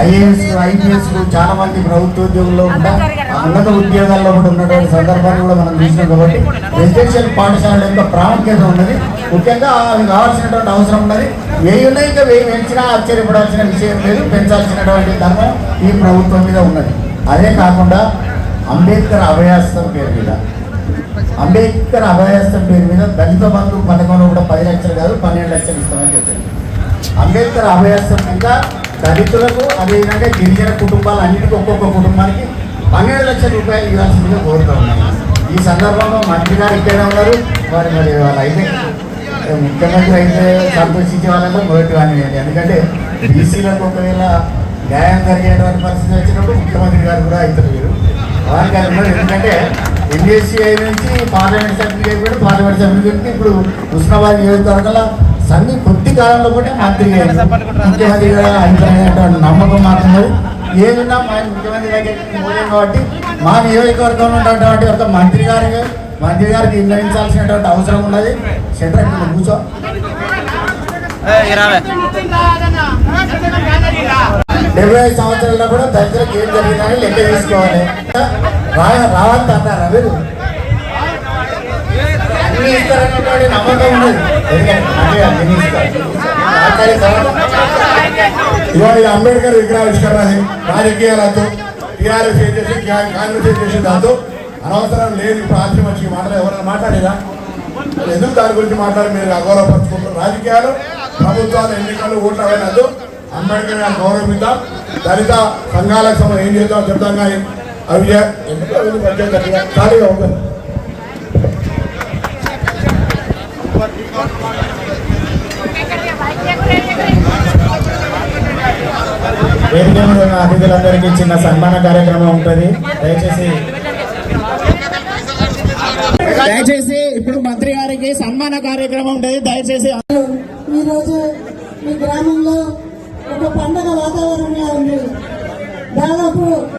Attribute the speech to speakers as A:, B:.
A: IAS IPS చాలా మంది ప్రభుత్వ ఉద్యోగుల్లో కూడా ఉన్నత ఉద్యోగాల్లో కూడా ఉన్నటువంటి సందర్భాన్ని కూడా మనం చూసినాం కాబట్టి రెసిడెన్షియల్ పాఠశాల యొక్క ప్రాముఖ్యత ఉన్నది. ముఖ్యంగా అవి కావాల్సినటువంటి అవసరం ఉన్నది. వేయున్నా ఇంకా వేయి పెంచినా ఆశ్చర్యపడాల్సిన విషయం లేదు. పెంచాల్సినటువంటి ధర్మం ఈ ప్రభుత్వం మీద ఉన్నది. అదే కాకుండా అంబేద్కర్ అభయాస్తం పేరు మీద. అంబేద్కర్ అభయాస్తం పేరు మీద దళిత బంధు పథకంలో కూడా పది లక్షలు కాదు పన్నెండు లక్షలు ఇస్తామని చెప్పింది అంబేద్కర్ అభయాస్తం ఇంకా దళితులకు అదేవిధంగా గిరిజన కుటుంబాలు అన్నిటికీ ఒక్కొక్క కుటుంబానికి పన్నెండు లక్షల రూపాయలు ఇవ్వాల్సిందిగా కోరుతా ఉన్నాను ఈ సందర్భంగా మంత్రి గారు ఇక్కడే ఉన్నారు. వారి మరి వాళ్ళు అయితే ముఖ్యమంత్రి అయితే సంతోషించే వాళ్ళంతా మొదటి వాడిని ఎందుకంటే బీసీలకు ఒకవేళ న్యాయం జరిగేటువంటి పరిస్థితి వచ్చినప్పుడు ముఖ్యమంత్రి గారు కూడా అవుతారు మీరు. వారికి అది ఉన్నారు. ఎందుకంటే ఎన్డీఎస్సీ నుంచి పార్లమెంట్ సభ్యులు అయిపోయాడు పార్లమెంట్ సభ్యులకి ఇప్పుడు ఉస్మాబాద్ నియోజకవర్గంలో సంధి కొద్ది కాలంలో కూడా మంత్రి అయ్యాడు. ముఖ్యమంత్రి గారు అయిపోయినటువంటి నమ్మకం మాత్రం ఉన్నది. ఏదున్నా మా ముఖ్యమంత్రి దగ్గరికి పోలేం కాబట్టి మా నియోజకవర్గంలో ఉన్నటువంటి ఒక మంత్రి గారికి మంత్రి గారికి నిర్ణయించాల్సినటువంటి అవసరం ఉన్నది. సెంటర్ ఇక్కడ కూర్చో. డెబ్బై ఐదు సంవత్సరాల్లో కూడా దళితులకు ఏం జరిగిందని లెక్క తీసుకోవాలి రా రావంత అన్నారా మీరు? నమ్మకం ఉన్నది. ఎందుకంటే
B: ఇవాళ అంబేద్కర్ విగ్రహావిష్కరణ రాజకీయాలతో టీఆర్ఎస్ ఏం చేసి కాంగ్రెస్ ఏం చేసి దాంతో అనవసరం లేదు ఇప్పుడు ఆశ్రమ వచ్చి మాట్లాడే ఎవరైనా మాట్లాడేదా ఎందుకు దాని గురించి మాట్లాడి మీరు అగౌరవపరచుకుంటారు రాజకీయాలు ప్రభుత్వాలు ఎన్నికలు ఓట్లు అవన్నద్దు అంబేద్కర్ గారు గౌరవిద్దాం. దళిత సంఘాలకు సంబంధించి ఏం చేద్దాం చెప్తాం కానీ అవి ఎందుకు అవి పంచాయతీ ఖాళీగా ఉంటుంది
A: వేదిక మీద ఉన్న అతిథులందరికీ చిన్న సన్మాన కార్యక్రమం ఉంటుంది. దయచేసి దయచేసి ఇప్పుడు మంత్రి గారికి సన్మాన కార్యక్రమం ఉంటుంది. దయచేసి
C: ఈరోజు మీ గ్రామంలో ఒక పండగ వాతావరణంగా ఉంది. దాదాపు